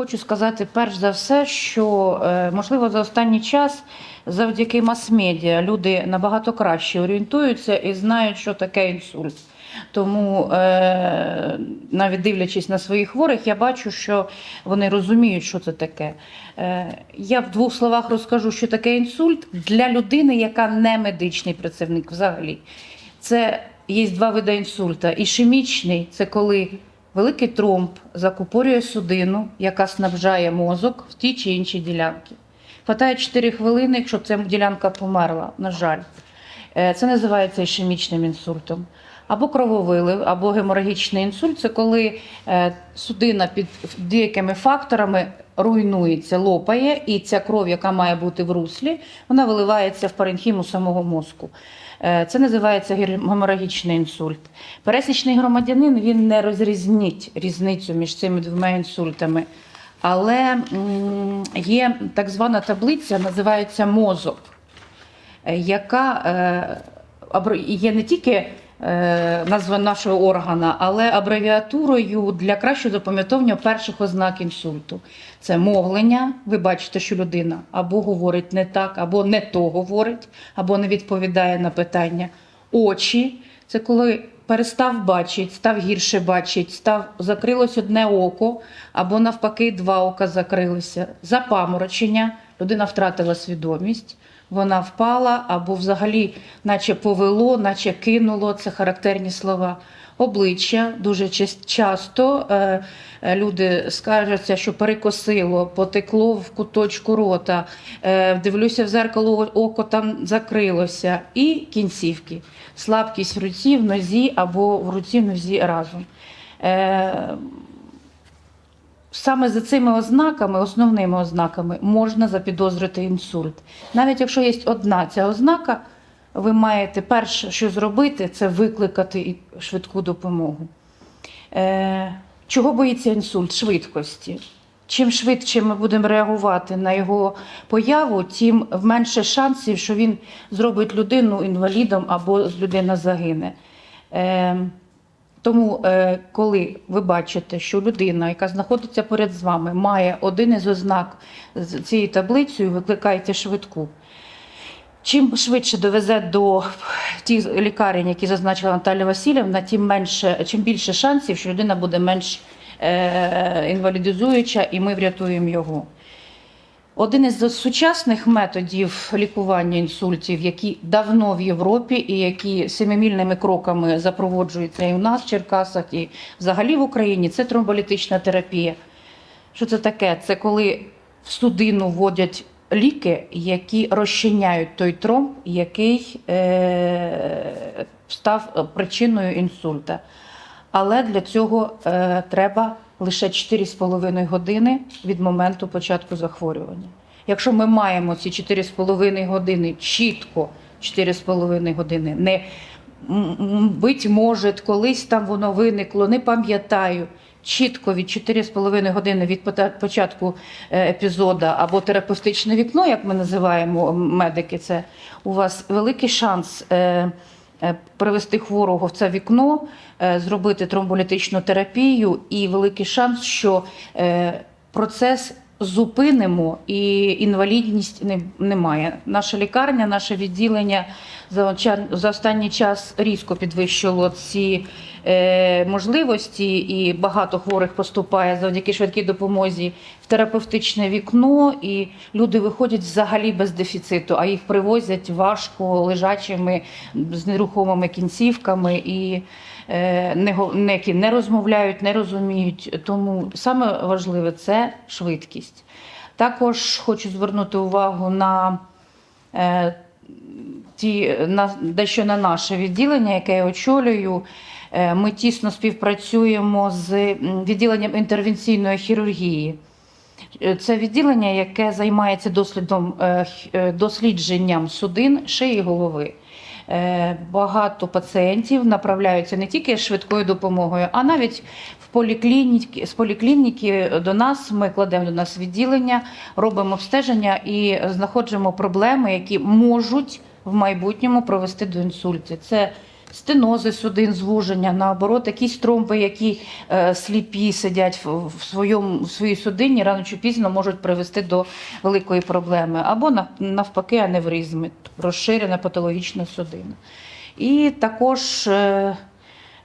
Хочу сказати перш за все, що е, можливо за останній час завдяки мас-медіа люди набагато краще орієнтуються і знають, що таке інсульт. Тому, е, навіть дивлячись на своїх хворих, я бачу, що вони розуміють, що це таке. Е, я в двох словах розкажу, що таке інсульт для людини, яка не медичний працівник взагалі. Це є два види інсульта. Ішемічний це коли великий тромб закупорює судину, яка снабжає мозок в ті чи інші ділянки. Хватає 4 хвилини, якщо ця ділянка померла, на жаль. Е, Це називається ішемічним інсультом. Або крововилив, або геморагічний інсульт це коли е, судина під деякими факторами руйнується, лопає, і ця кров, яка має бути в руслі, вона виливається в паренхіму самого мозку. Е, Це називається геморагічний інсульт. Пересічний громадянин він не розрізніть різницю між цими двома інсультами. Але є так звана таблиця, називається мозок, е, яка е, є не тільки назва нашого органа, але абревіатурою для кращого запам'ятовування перших ознак інсульту. Це мовлення. Ви бачите, що людина або говорить не так, або не то говорить, або не відповідає на питання. Очі це коли перестав бачити, став гірше бачити, став закрилось одне око, або навпаки, два ока закрилися. Запаморочення, людина втратила свідомість, вона впала, або взагалі, наче повело, наче кинуло. Це характерні слова. Обличчя дуже часто е, е, люди скаржаться, що перекосило, потекло в куточку рота. Е, дивлюся в зеркало, око там закрилося. І кінцівки. Слабкість в руці, в нозі або в руці, в нозі разом. Е, Саме за цими ознаками, основними ознаками, можна запідозрити інсульт. Навіть якщо є одна ця ознака, ви маєте перше, що зробити, це викликати швидку допомогу. Е, чого боїться інсульт? Швидкості. Чим швидше ми будемо реагувати на його появу, тим менше шансів, що він зробить людину інвалідом або людина загине. Тому, е, коли ви бачите, що людина, яка знаходиться поряд з вами, має один із ознак з цією таблицею, викликайте швидку. Чим швидше довезе до тих лікарень, які зазначила Наталя Васильівна, тим менше, чим більше шансів, що людина буде менш е, інвалідизуюча, і ми врятуємо його. Один із сучасних методів лікування інсультів, які давно в Європі і які семимільними кроками запроводжуються і у нас в Черкасах, і взагалі в Україні, це тромболітична терапія. Що це таке? Це коли в судину вводять ліки, які розчиняють той тромб, який е- став причиною інсульта. Але для цього е, треба лише 4,5 години від моменту початку захворювання. Якщо ми маємо ці 4,5 години чітко 4,5 години, не бить може, колись там воно виникло, не пам'ятаю. Чітко від 4,5 години від початку е, епізода або терапевтичне вікно, як ми називаємо медики, це у вас великий шанс е, привести хворого в це вікно, е, зробити тромболітичну терапію, і великий шанс, що е, процес зупинимо і інвалідність не, немає. Наша лікарня, наше відділення за, останній час різко підвищило ці е, можливості, і багато хворих поступає завдяки швидкій допомозі в терапевтичне вікно, і люди виходять взагалі без дефіциту, а їх привозять важко лежачими з нерухомими кінцівками і е, не, не, не розмовляють, не розуміють. Тому саме важливе це швидкість. Також хочу звернути увагу на е, ті, на, дещо на наше відділення, яке я очолюю. Е, Ми тісно співпрацюємо з відділенням інтервенційної хірургії. Е, Це відділення, яке займається дослідом, е, дослідженням судин, шиї голови. Багато пацієнтів направляються не тільки швидкою допомогою, а навіть в поліклініки, з поліклініки до нас. Ми кладемо до нас відділення, робимо обстеження і знаходимо проблеми, які можуть в майбутньому провести до інсульту. Це стенози судин, звуження, наоборот, якісь тромби, які е, сліпі сидять в, в, своєму, в своїй судині, рано чи пізно можуть привести до великої проблеми. Або нав- навпаки, аневризми, розширена патологічна судина. І також е,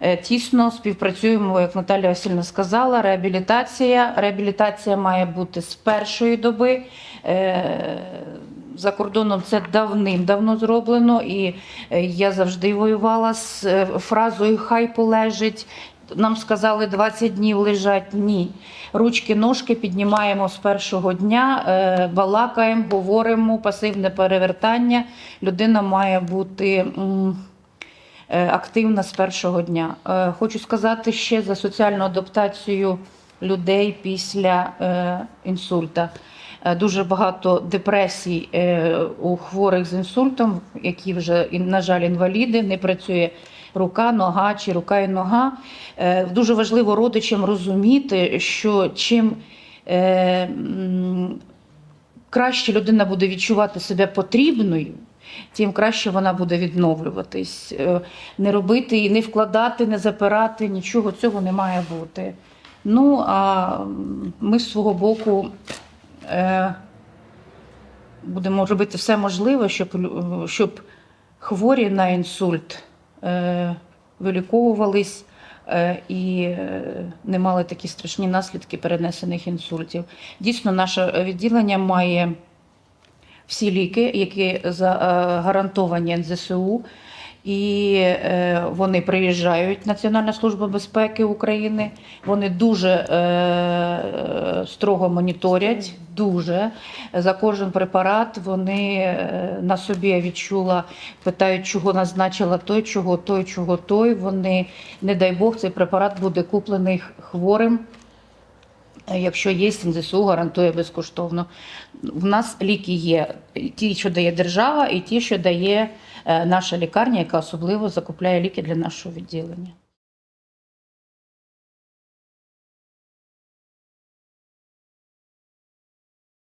е, тісно співпрацюємо, як Наталія Васильівна сказала, реабілітація. Реабілітація має бути з першої доби. За кордоном це давним-давно зроблено, і е, я завжди воювала з е, фразою Хай полежить. Нам сказали 20 днів лежать. Ні. Ручки, ножки піднімаємо з першого дня, е, балакаємо, говоримо, пасивне перевертання. Людина має бути. активна з першого дня. Хочу сказати ще за соціальну адаптацію людей після інсульта. Е, Дуже багато депресій е, у хворих з інсультом, які вже, на жаль, інваліди, не працює рука, нога чи рука і нога. Е, Дуже важливо родичам розуміти, що чим краще людина буде відчувати себе потрібною, тим краще вона буде відновлюватись. Не робити і не вкладати, не запирати, нічого цього не має бути. Ну, а ми з свого боку будемо робити все можливе, щоб, щоб хворі на інсульт е, виліковувались е, і е, не мали такі страшні наслідки перенесених інсультів. Дійсно, наше відділення має всі ліки, які е, гарантовані НЗСУ, і е, вони приїжджають Національна служба безпеки України. Вони дуже е, строго моніторять. Дуже за кожен препарат вони е, на собі відчула, питають, чого назначила той, чого той, чого той. Вони, не дай Бог, цей препарат буде куплений хворим. Якщо є НЗСУ, гарантує безкоштовно. В нас ліки є ті, що дає держава, і ті, що дає е, наша лікарня, яка особливо закупляє ліки для нашого відділення.